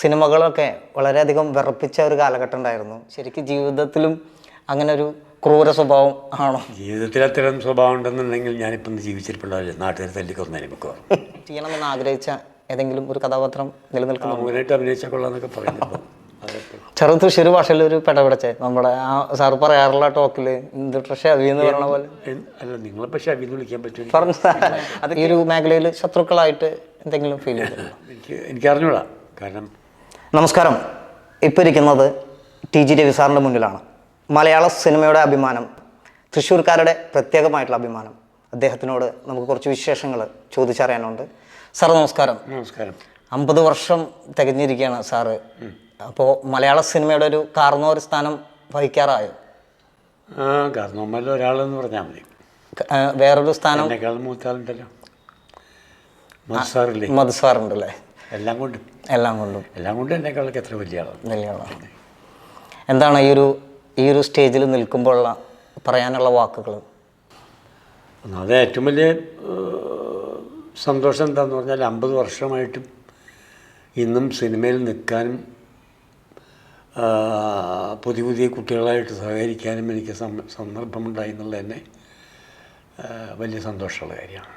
സിനിമകളൊക്കെ വളരെയധികം വിറപ്പിച്ച ഒരു കാലഘട്ടം ഉണ്ടായിരുന്നു. ശരിക്കും ജീവിതത്തിലും അങ്ങനെ ഒരു ക്രൂര സ്വഭാവം ആണോ? ജീവിതത്തിൽ അത്തരം സ്വഭാവം ഉണ്ടെന്നുണ്ടെങ്കിൽ ഞാനിപ്പം ജീവിച്ചിരിപ്പുണ്ടാവില്ല നാട്ടുകാർ തല്ലിക്കൊന്നതിന് മിക്കവാറും ചെയ്യണമെന്ന് ആഗ്രഹിച്ച ഏതെങ്കിലും ഒരു കഥാപാത്രം നിലനിൽക്കുന്നു. അങ്ങനെയായിട്ട് അഭിനയിച്ചാൽ കൊള്ളാന്നൊക്കെ പറയുന്നുണ്ട് ചെറു തൃശ്ശൂർ ഭാഷയിൽ ഒരു പെടപിടച്ചേ. നമ്മുടെ ആ സാർ പറയാറുള്ള ടോക്കിൽ എന്ത് പക്ഷേ എന്ന് പറയണ പോലെ. അല്ല നിങ്ങളെ പക്ഷേ അഭിന്ന് വിളിക്കാൻ പറ്റും പറഞ്ഞു അത് ഈ ഒരു മേഖലയിൽ ശത്രുക്കളായിട്ട് എന്തെങ്കിലും ഫീൽ ചെയ്തു എനിക്ക് എനിക്ക് അറിഞ്ഞൂടാ കാരണം നമസ്കാരം. ഇപ്പോൾ ഇരിക്കുന്നത് ടി ജി രവി സാറിന്റെ മുന്നിലാണ്. മലയാള സിനിമയുടെ അഭിമാനം തൃശ്ശൂർക്കാരുടെ പ്രത്യേകമായിട്ടുള്ള അഭിമാനം. അദ്ദേഹത്തിനോട് നമുക്ക് കുറച്ച് വിശേഷങ്ങൾ ചോദിച്ചറിയാനുണ്ട്. സാർ നമസ്കാരം. നമസ്കാരം. അമ്പത് വർഷം തികഞ്ഞിരിക്കുകയാണ് സാറ്. അപ്പോൾ മലയാള സിനിമയുടെ ഒരു കാർന്നോർ സ്ഥാനം വഹിക്കാറായോ? ആ ഒരാളെന്ന് പറഞ്ഞാൽ മതി. വേറൊരു സ്ഥാനം? മൂത്താളുണ്ടല്ലോ. മത്സാറില്ലേ മധു സാറുണ്ടല്ലേ? എല്ലാം കൊണ്ടും. എല്ലാം കൊണ്ടും. എല്ലാം കൊണ്ടും എന്നെക്കാളൊക്കെ എത്ര വലിയ ആളാണ് വലിയ ആളാണ് എന്താണ് ഈ ഒരു ഈ ഒരു സ്റ്റേജിൽ നിൽക്കുമ്പോഴുള്ള പറയാനുള്ള വാക്കുകൾ അത് ഏറ്റവും വലിയ സന്തോഷം എന്താണെന്ന് പറഞ്ഞാൽ അമ്പത് വർഷമായിട്ടും ഇന്നും സിനിമയിൽ നിൽക്കാനും പുതിയ പുതിയ കുട്ടികളായിട്ട് സഹകരിക്കാനും എനിക്ക് സന്ദർഭമുണ്ടായി എന്നുള്ളത് തന്നെ വലിയ സന്തോഷമുള്ള കാര്യമാണ്.